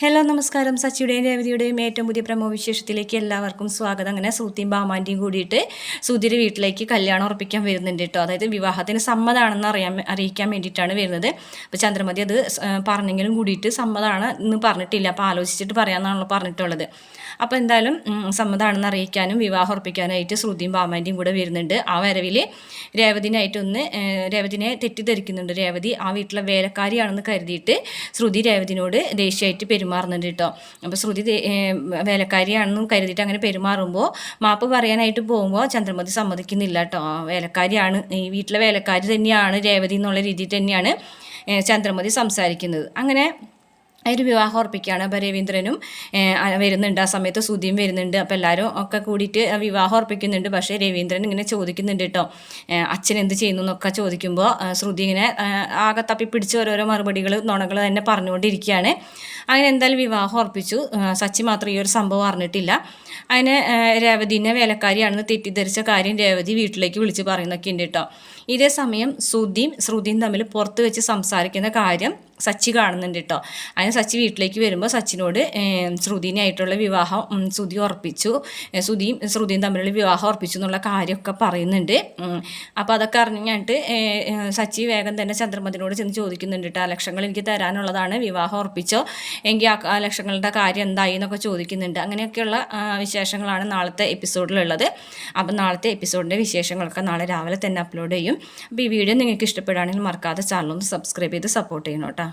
Hello നമസ്കാരം. സച്ചിയുടെയും രേവതിയുടെയും ഏറ്റവും പുതിയ പ്രമോ വിശേഷത്തിലേക്ക് എല്ലാവർക്കും സ്വാഗതം. അങ്ങനെ സൂത്തിയും ബാമാന്റെയും കൂടിയിട്ട് സൂതിയുടെ വീട്ടിലേക്ക് കല്യാണം ഉറപ്പിക്കാൻ വരുന്നുണ്ട് കേട്ടോ. അതായത് വിവാഹത്തിന് സമ്മതമാണെന്ന് അറിയാൻ അറിയിക്കാൻ വേണ്ടിയിട്ടാണ് വരുന്നത്. അപ്പോൾ ചന്ദ്രമതി അത് പറഞ്ഞെങ്കിലും കൂടിയിട്ട് സമ്മതമാണ് എന്ന് പറഞ്ഞിട്ടില്ല. അപ്പോൾ ആലോചിച്ചിട്ട് പറയാമെന്നാണല്ലോ പറഞ്ഞിട്ടുള്ളത്. അപ്പോൾ എന്തായാലും സമ്മതമാണെന്ന് അറിയിക്കാനും വിവാഹം ഉറപ്പിക്കാനായിട്ട് ശ്രുതിയും ബാമാന്റെയും കൂടെ വരുന്നുണ്ട്. ആ വരവിൽ രേവതിനായിട്ടൊന്ന് രേവതിനെ തെറ്റിദ്ധരിക്കുന്നുണ്ട്. രേവതി ആ വീട്ടിലെ വേലക്കാരിയാണെന്ന് കരുതിയിട്ട് ശ്രുതി രേവതിനോട് ദേഷ്യമായിട്ട് പെരുമാറുന്നുണ്ട് കേട്ടോ അപ്പോൾ ശ്രുതി വേലക്കാരിയാണെന്ന് കരുതിയിട്ട് അങ്ങനെ പെരുമാറുമ്പോൾ മാപ്പ് പറയാനായിട്ട് പോകുമ്പോൾ ചന്ദ്രമതി സമ്മതിക്കുന്നില്ല കേട്ടോ വേലക്കാരിയാണ് ഈ വീട്ടിലെ വേലക്കാരി തന്നെയാണ് രേവതി എന്നുള്ള രീതിയിൽ തന്നെയാണ് ചന്ദ്രമതി സംസാരിക്കുന്നത്. അങ്ങനെ ഒരു വിവാഹം ഉറപ്പിക്കുകയാണ് അപ്പോൾ രവീന്ദ്രനും വരുന്നുണ്ട്. ആ സമയത്ത് സുധിയും വരുന്നുണ്ട്. അപ്പോൾ എല്ലാവരും ഒക്കെ കൂടിയിട്ട് വിവാഹം ഉറപ്പിക്കുന്നുണ്ട്. പക്ഷേ രവീന്ദ്രൻ ഇങ്ങനെ ചോദിക്കുന്നുണ്ട് കേട്ടോ. അച്ഛൻ എന്ത് ചെയ്യുന്നു എന്നൊക്കെ ചോദിക്കുമ്പോൾ ശ്രുതി ഇങ്ങനെ ആകെ തപ്പി പിടിച്ച് ഓരോരോ മറുപടികൾ നുണകൾ തന്നെ പറഞ്ഞുകൊണ്ടിരിക്കുകയാണ്. അങ്ങനെ എന്തായാലും വിവാഹം ഉറപ്പിച്ചു. സച്ചി മാത്രം ഈ ഒരു സംഭവം അറിഞ്ഞിട്ടില്ല. അങ്ങനെ രേവതിനെ വേലക്കാരിയാണെന്ന് തെറ്റിദ്ധരിച്ച കാര്യം രേവതി വീട്ടിലേക്ക് വിളിച്ച് പറയുന്നൊക്കെ ഉണ്ട് കേട്ടോ. ഇതേ സമയം ശ്രുതിയും ശ്രുതിയും തമ്മിൽ പുറത്ത് വെച്ച് സംസാരിക്കുന്ന കാര്യം സച്ചി കാണുന്നുണ്ട് കേട്ടോ അങ്ങനെ സച്ചി വീട്ടിലേക്ക് വരുമ്പോൾ സച്ചിനോട് ശ്രുതിനായിട്ടുള്ള വിവാഹം ശ്രുതി ഉറപ്പിച്ചു. ശ്രുതിയും ശ്രുതിയും തമ്മിലുള്ള വിവാഹം ഉറപ്പിച്ചു എന്നുള്ള കാര്യമൊക്കെ പറയുന്നുണ്ട്. അപ്പം അപ്പോൾ അതൊക്കെ അറിഞ്ഞിട്ട് സച്ചി വേഗം തന്നെ ചന്ദ്രമതിനോട് ചെന്ന് ചോദിക്കുന്നുണ്ട് കേട്ടോ ആ ലക്ഷങ്ങൾ എനിക്ക് തരാനുള്ളതാണ് വിവാഹം ഉറപ്പിച്ചോ? എങ്കിൽ ആ ലക്ഷങ്ങളുടെ കാര്യം എന്തായി എന്നൊക്കെ ചോദിക്കുന്നുണ്ട്. അങ്ങനെയൊക്കെയുള്ള വിശേഷങ്ങളാണ് നാളത്തെ എപ്പിസോഡിലുള്ളത്. അപ്പം നാളത്തെ എപ്പിസോഡിന്റെ വിശേഷങ്ങളൊക്കെ നാളെ രാവിലെ തന്നെ അപ്ലോഡ് ചെയ്യും. അപ്പോൾ ഈ വീഡിയോ നിങ്ങൾക്ക് ഇഷ്ടപ്പെടുകയാണെങ്കിൽ മറക്കാതെ ചാനൽ ഒന്ന് സബ്സ്ക്രൈബ് ചെയ്ത് സപ്പോർട്ട് ചെയ്യണം കേട്ടോ